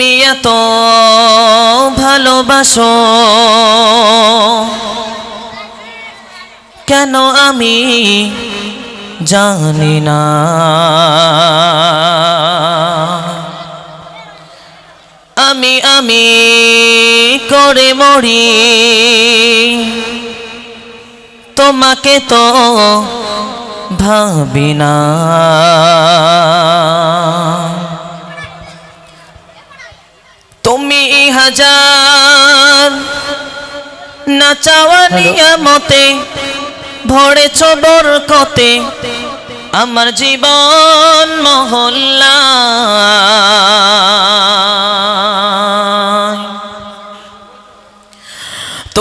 তুমি ভালোবাসো। কেন আমি জানি না। আমি আমি করে মরি। তোমাকে তো ভাবি না। হাজার। না চাওয়া নিয়ামতে ভরেছ বরকতে। আমার জীবন মহল্লা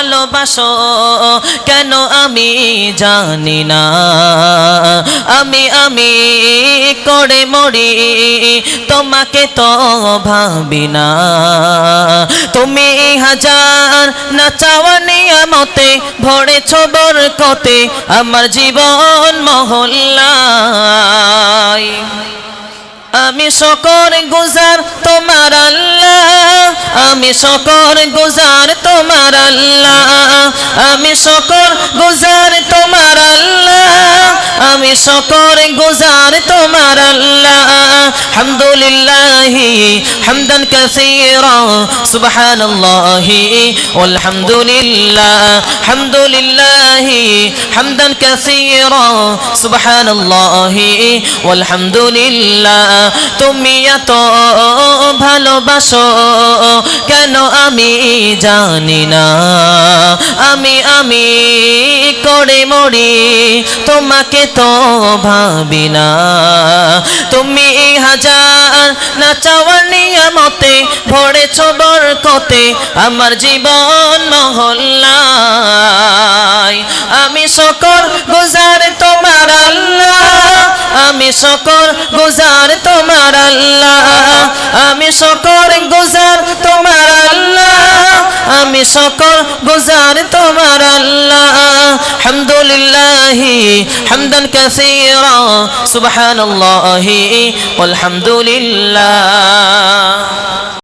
ভালোবাসো, কেন আমি জানি না। আমি আমি করে মরি, তোমাকে তো ভাবি না। তুমি হাজার না চাওয়া নিয়ামতে ভরেছ বরকতে আমার জীবন মহল্লায়। আমি শকর গুজার তোমার আল্লাহ। আমি শকর গুজার তোমার আল্লাহ। আমি শকর গুজার তো শকর গুজার তোমার আল্লাহ। হামদুলিল্লাহ হামদান কাসীরা। সুবহানাল্লাহ ওয়ালহামদুলিল্লাহ। হামদুলিল্লাহ হামদান কাসীরা। সুবহানাল্লাহ ওয়ালহামদুলিল্লাহ। তুমি এত ভালোবাসো, কেন আমি জানি না। আমি আমি করে মরি, তোমাকে তো ভাবি না। তুমি হাজার না চাওয়ার নিয়ামতে ভরেছ বরকতে, আমার জীবন মহল্লায় আমি সকল গুজার তোমার আল্লাহ, আমি সকল গুজার তোমার আল্লাহ, আমি সকল সকল গুজার তোমার আল্লাহ। হামদুলিল্লাহ হামদান কাসীরা। সুবহানাল্লাহি ওয়ালহামদুলিল্লাহ।